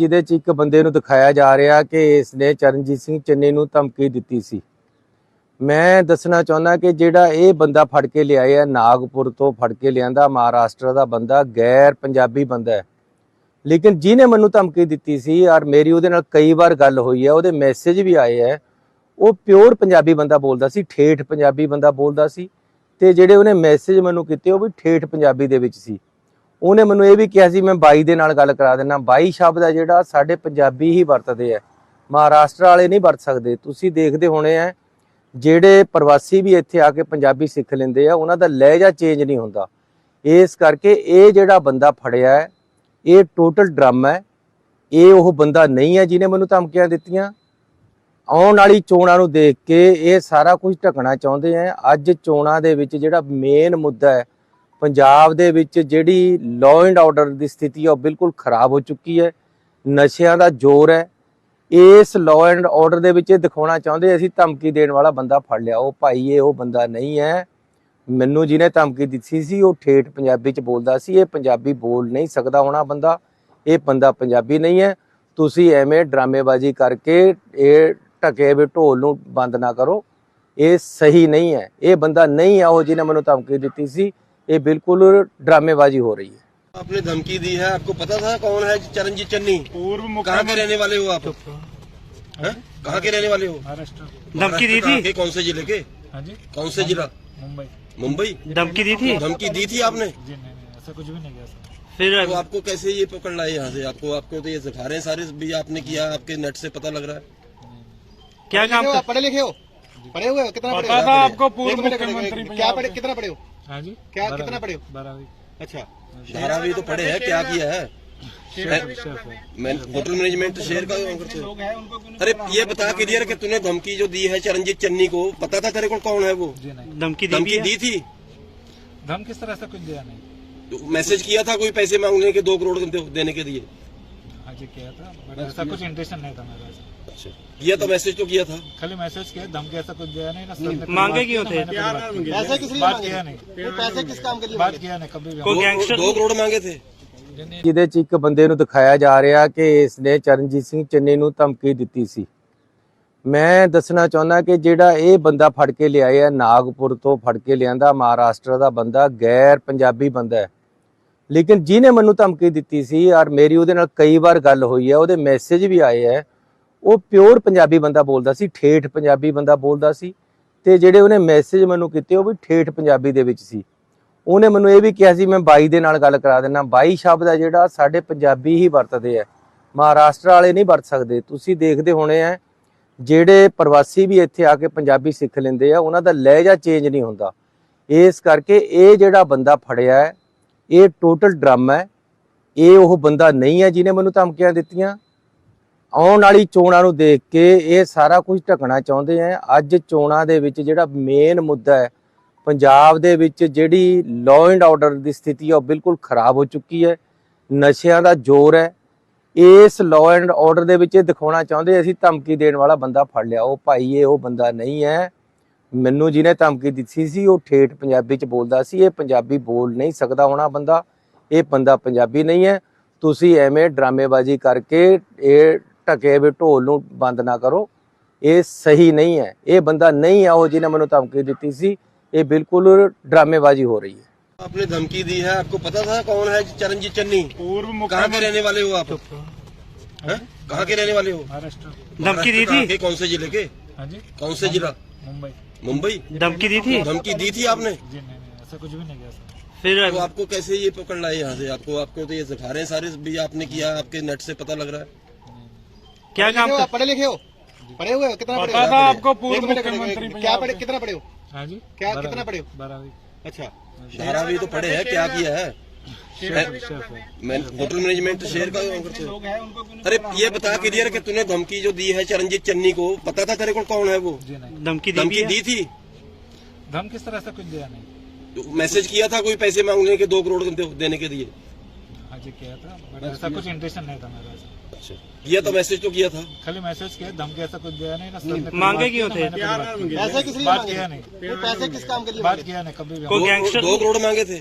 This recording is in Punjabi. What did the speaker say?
ਜਿਹਦੇ ਚ ਇੱਕ ਬੰਦੇ ਨੂੰ ਦਿਖਾਇਆ ਜਾ ਰਿਹਾ ਕਿ ਇਸ ਨੇ ਚਰਨਜੀਤ ਸਿੰਘ ਚੰਨੀ ਨੂੰ ਧਮਕੀ ਦਿੱਤੀ ਸੀ। ਮੈਂ ਦੱਸਣਾ ਚਾਹੁੰਦਾ ਕਿ ਜਿਹੜਾ ਇਹ ਬੰਦਾ ਫੜ ਕੇ ਲਿਆਇਆ ਨਾਗਪੁਰ ਤੋਂ ਫੜ ਕੇ ਲਿਆਂਦਾ, ਮਹਾਰਾਸ਼ਟਰ ਦਾ ਬੰਦਾ, ਗੈਰ ਪੰਜਾਬੀ ਬੰਦਾ ਹੈ। ਲੇਕਿਨ ਜਿਹਨੇ ਮੈਨੂੰ ਧਮਕੀ ਦਿੱਤੀ ਸੀ ਔਰ ਮੇਰੀ ਉਹਦੇ ਨਾਲ ਕਈ ਵਾਰ ਗੱਲ ਹੋਈ ਹੈ, ਉਹਦੇ ਮੈਸੇਜ ਵੀ ਆਏ ਹੈ, ਉਹ ਪਿਓਰ ਪੰਜਾਬੀ ਬੰਦਾ ਬੋਲਦਾ ਸੀ, ਠੇਠ ਪੰਜਾਬੀ ਬੰਦਾ ਬੋਲਦਾ ਸੀ ਤੇ ਜਿਹੜੇ ਉਹਨੇ ਮੈਸੇਜ ਮੈਨੂੰ ਕੀਤੇ ਉਹ ਵੀ ਠੇਠ ਪੰਜਾਬੀ ਦੇ ਵਿੱਚ ਸੀ। ਉਹਨੇ ਮੈਨੂੰ ਇਹ ਵੀ ਕਿਹਾ ਸੀ, ਮੈਂ ਬਾਈ ਦੇ ਨਾਲ ਗੱਲ ਕਰਾ ਦੇਣਾ ਬਾਈ ਸ਼ਬਦ ਹੈ ਜਿਹੜਾ ਸਾਡੇ ਪੰਜਾਬੀ ਹੀ ਵਰਤਦੇ ਆ। ਮਹਾਰਾਸ਼ਟਰ ਵਾਲੇ ਨਹੀਂ ਵਰਤ ਸਕਦੇ। ਤੁਸੀਂ ਦੇਖਦੇ ਹੋਣੇ ਆ, ਜਿਹੜੇ ਪ੍ਰਵਾਸੀ ਵੀ ਇੱਥੇ ਆ ਕੇ ਪੰਜਾਬੀ ਸਿੱਖ ਲੈਂਦੇ ਆ, ਉਹਨਾਂ ਦਾ ਲਹਿਜਾ ਚੇਂਜ ਨਹੀਂ ਹੁੰਦਾ। ਇਸ ਕਰਕੇ ਇਹ ਜਿਹੜਾ ਬੰਦਾ ਫੜਿਆ ਹੈ, ਇਹ ਟੋਟਲ ਡਰਾਮਾ ਹੈ। ਇਹ ਉਹ ਬੰਦਾ ਨਹੀਂ ਹੈ ਜਿਹਨੇ ਮੈਨੂੰ ਧਮਕੀਆਂ ਦਿੱਤੀਆਂ। ਆਉਣ ਵਾਲੀ ਚੋਣਾਂ ਨੂੰ ਦੇਖ ਕੇ ਇਹ ਸਾਰਾ ਕੁਝ ਢਕਣਾ ਚਾਹੁੰਦੇ ਆ। ਅੱਜ ਚੋਣਾਂ ਦੇ ਵਿੱਚ ਜਿਹੜਾ ਮੇਨ ਮੁੱਦਾ ਹੈ ਪੰਜਾਬ ਦੇ ਵਿੱਚ ਜਿਹੜੀ ਲਾਅ ਐਂਡ ਆਰਡਰ ਦੀ ਸਥਿਤੀ ਹੈ ਉਹ ਬਿਲਕੁਲ ਖਰਾਬ ਹੋ ਚੁੱਕੀ ਹੈ। ਨਸ਼ਿਆਂ ਦਾ ਜ਼ੋਰ ਹੈ। ਇਸ ਲਾਅ ਐਂਡ ਆਰਡਰ ਦੇ ਵਿੱਚ ਇਹ ਦਿਖਾਉਣਾ ਚਾਹੁੰਦੇ, ਅਸੀਂ ਧਮਕੀ ਦੇਣ ਵਾਲਾ ਬੰਦਾ ਫੜ ਲਿਆ। ਉਹ ਭਾਈ, ਇਹ ਉਹ ਬੰਦਾ ਨਹੀਂ ਹੈ। ਮੈਨੂੰ ਜਿਹਨੇ ਧਮਕੀ ਦਿੱਤੀ ਸੀ, ਉਹ ਠੇਠ ਪੰਜਾਬੀ ਚ ਬੋਲਦਾ ਸੀ। ਇਹ ਪੰਜਾਬੀ ਬੋਲ ਨਹੀਂ ਸਕਦਾ ਹੋਣਾ ਬੰਦਾ। ਇਹ ਬੰਦਾ ਪੰਜਾਬੀ ਨਹੀਂ ਹੈ। ਤੁਸੀਂ ਐਵੇਂ ਡਰਾਮੇਬਾਜ਼ੀ ਕਰਕੇ ਇਹ ਢਕੇ ਵੀ ਢੋਲ ਨੂੰ ਬੰਦ ਨਾ ਕਰੋ। ਇਹ ਸਹੀ ਨਹੀਂ ਹੈ। ਇਹ ਬੰਦਾ ਨਹੀਂ ਹੈ ਉਹ ਜਿਹਨੇ ਮੈਨੂੰ ਧਮਕੀ ਦਿੱਤੀ ਸੀ। ये बिल्कुल ड्रामेबाजी हो रही है। आपने धमकी दी है आपको पता था कौन है चरणजीत चन्नी? पूर्व कहाँ के रहने वाले हो आप? कहाँ के रहने वाले हो? धमकी दी थी? कौन से ज़िले के? हाँ कौन से जिला? मुंबई। मुंबई? धमकी दी थी? धमकी दी थी आपने? ऐसा कुछ भी नहीं किया फिर तो आपको कैसे ये पकड़ लाए यहाँ से? आपको आपको तो ये दिखा रहे हैं सारे भी आपने किया आपके नेट से पता लग रहा है। क्या काम पढ़े लिखे हो? पढ़े हुए कितना पढ़े आपको पूर्व मुख्यमंत्री क्या पढ़े कितना पढ़े हो? हाँ जी? क्या बारहवीं- कितना पढ़े हो? बारहवीं अच्छा। धारा भी तो पढ़े हैं क्या किया है? मैं होटल मैनेजमेंट शेयर का करते हो। अरे ये बता क्लियर कि तूने धमकी जो दी है चरणजीत चन्नी को पता था तेरे को कौन है वो? धमकी दी धमकी दी थी? धम किस तरह से कुछ दिया नहीं? तो मैसेज किया था कोई पैसे मांगने के दो करोड़ देने के लिए? हाँ जी किया था ऐसा कुछ इंटेंशन नहीं था मेरा। अच्छा किया तो मैसेज तो किया था खाली मैसेज किया धमकी ऐसा कुछ दिया नहीं ना सर ने मांगे बात क्यों की ना, थे? मैंने कभी बात की पैसे किस लिए बात मांगे किया थे? नहीं ये पैसे किस काम के लिए बात मांगे किया नहीं कभी भी कोई दो, गैंगस्टर दो करोड़ मांगे थे जी नहीं ਜਿਹਦੇ ਚ ਇੱਕ ਬੰਦੇ ਨੂੰ ਦਿਖਾਇਆ ਜਾ ਰਿਹਾ ਕਿ ਇਸ ਨੇ ਚਰਨਜੀਤ ਸਿੰਘ ਚੰਨੀ ਨੂੰ ਧਮਕੀ ਦਿੱਤੀ ਸੀ ਮੈਂ ਦੱਸਣਾ ਚਾਹੁੰਦਾ ਕਿ ਜਿਹੜਾ ਇਹ ਬੰਦਾ ਫੜ ਕੇ ਲਿਆਇਆ ਨਾਗਪੁਰ ਤੋਂ ਫੜ ਕੇ ਲਿਆਂਦਾ ਮਹਾਰਾਸ਼ਟਰ ਦਾ ਬੰਦਾ ਗੈਰ ਪੰਜਾਬੀ ਬੰਦਾ ਹੈ ਲੇਕਿਨ ਜਿਹਨੇ ਮੈਨੂੰ ਧਮਕੀ ਦਿੱਤੀ ਸੀ ਔਰ ਮੇਰੀ ਉਹਦੇ ਨਾਲ ਕਈ ਵਾਰ ਗੱਲ ਹੋਈ ਹੈ ਉਹਦੇ ਮੈਸੇਜ ਵੀ ਆਏ ਹੈ ਉਹ ਪਿਓਰ ਪੰਜਾਬੀ ਬੰਦਾ ਬੋਲਦਾ ਸੀ, ਠੇਠ ਪੰਜਾਬੀ ਬੰਦਾ ਬੋਲਦਾ ਸੀ ਤੇ ਜਿਹੜੇ ਉਹਨੇ ਮੈਸੇਜ ਮੈਨੂੰ ਕੀਤੇ ਉਹ ਵੀ ਠੇਠ ਪੰਜਾਬੀ ਦੇ ਵਿੱਚ ਸੀ। ਉਹਨੇ ਮੈਨੂੰ ਇਹ ਵੀ ਕਿਹਾ ਸੀ, ਮੈਂ ਬਾਈ ਦੇ ਨਾਲ ਗੱਲ ਕਰਾ ਦੇਣਾ ਬਾਈ ਸ਼ਬਦ ਹੈ ਜਿਹੜਾ ਸਾਡੇ ਪੰਜਾਬੀ ਹੀ ਵਰਤਦੇ ਆ। ਮਹਾਰਾਸ਼ਟਰ ਵਾਲੇ ਨਹੀਂ ਵਰਤ ਸਕਦੇ। ਤੁਸੀਂ ਦੇਖਦੇ ਹੋਣੇ ਆ, ਜਿਹੜੇ ਪ੍ਰਵਾਸੀ ਵੀ ਇੱਥੇ ਆ ਕੇ ਪੰਜਾਬੀ ਸਿੱਖ ਲੈਂਦੇ ਆ, ਉਹਨਾਂ ਦਾ ਲਹਿਜਾ ਚੇਂਜ ਨਹੀਂ ਹੁੰਦਾ। ਇਸ ਕਰਕੇ ਇਹ ਜਿਹੜਾ ਬੰਦਾ ਫੜਿਆ ਹੈ ਇਹ ਟੋਟਲ ਡਰਾਮਾ ਹੈ। ਇਹ ਉਹ ਬੰਦਾ ਨਹੀਂ ਹੈ ਜਿਹਨੇ ਮੈਨੂੰ ਧਮਕੀਆਂ ਦਿੱਤੀਆਂ। ਆਉਣ ਵਾਲੀ ਚੋਣਾਂ ਨੂੰ ਦੇਖ ਕੇ ਇਹ ਸਾਰਾ ਕੁਝ ਢਕਣਾ ਚਾਹੁੰਦੇ ਆ। ਅੱਜ ਚੋਣਾਂ ਦੇ ਵਿੱਚ ਜਿਹੜਾ ਮੇਨ ਮੁੱਦਾ ਹੈ, ਪੰਜਾਬ ਦੇ ਵਿੱਚ ਜਿਹੜੀ ਲਾਅ ਐਂਡ ਆਰਡਰ ਦੀ ਸਥਿਤੀ ਹੈ ਉਹ ਬਿਲਕੁਲ ਖਰਾਬ ਹੋ ਚੁੱਕੀ ਹੈ। ਨਸ਼ਿਆਂ ਦਾ ਜ਼ੋਰ ਹੈ। ਇਸ ਲਾਅ ਐਂਡ ਆਰਡਰ ਦੇ ਵਿੱਚ ਇਹ ਦਿਖਾਉਣਾ ਚਾਹੁੰਦੇ ਅਸੀਂ ਧਮਕੀ ਦੇਣ ਵਾਲਾ ਬੰਦਾ ਫੜ ਲਿਆ। ਉਹ ਭਾਈ, ਇਹ ਉਹ ਬੰਦਾ ਨਹੀਂ ਹੈ। ਮੈਨੂੰ ਜਿਹਨੇ ਧਮਕੀ ਦਿੱਤੀ ਸੀ, ਉਹ ਠੇਠ ਪੰਜਾਬੀ ਚ ਬੋਲਦਾ ਸੀ। ਇਹ ਪੰਜਾਬੀ ਬੋਲ ਨਹੀਂ ਸਕਦਾ ਹੋਣਾ ਬੰਦਾ। ਇਹ ਬੰਦਾ ਪੰਜਾਬੀ ਨਹੀਂ ਹੈ। ਤੁਸੀਂ ਐਵੇਂ ਡਰਾਮੇਬਾਜ਼ੀ ਕਰਕੇ ਇਹ ਢਕੇ ਵੀ ਢੋਲ ਨੂੰ ਬੰਦ ਨਾ ਕਰੋ ਇਹ ਸਹੀ ਨਹੀਂ ਹੈ ਇਹ ਬੰਦਾ ਨਹੀਂ ਹੈ ਉਹ ਜਿਹਨੇ ਮੈਨੂੰ ਧਮਕੀ ਦਿੱਤੀ ਸੀ ਇਹ ਬਿਲਕੁਲ ਡਰਾਮੇਬਾਜ਼ੀ ਹੋ ਰਹੀ ਹੈ आपने धमकी दी है आपको पता था कौन है चरणजीत चन्नी पूर्व कहाँ के मुख्यमंत्री रहने वाले हो आप हैं? कहाँ के रहने वाले हो महाराष्ट्र धमकी दी कहाँ थी के कौन से जिले के हाँ जी कौन से जिला मुंबई मुंबई धमकी दी थी धमकी दी थी आपने जी नहीं नहीं ऐसा कुछ भी नहीं किया सर फिर तो आपको कैसे ये पकड़ लाए यहाँ से आपको आपको तो ये सिखा रहे हैं सारे भी आपने किया आपके नेट से पता लग रहा है क्या काम हो आप? पढ़े लिखे हो? पढ़े हुए हो? कितना पढ़े पता हो था आपको पूर्व मुख्यमंत्री क्या पढ़े? कितना पढ़े हो? हाँ जी। क्या कितना पढ़े हो? बारहवीं। अच्छा। भी तो पढ़े हैं क्या किया है? होटल मैनेजमेंट शेयर का करते हो। अरे ये बता क्लियर कि तूने धमकी जो दी है चरणजीत चन्नी को पता था तेरे को कौन है वो? धमकी धमकी दी थी? धमकी किस तरह से कुछ दिया नहीं? तो मैसेज किया था कोई पैसे मांगने के दो करोड़ देने के लिए? हाँ जी किया था ऐसा कुछ इंटेंशन नहीं था मेरा किया तो मैसेज तो किया था? खाली मैसेज किया धमकी ऐसा कुछ दिया नहीं ना सर मांगे क्यों थे? पैसे किस लिए बात किया नहीं। पैसे किस काम के लिए बात किया नहीं कभी दो करोड़ मांगे थे।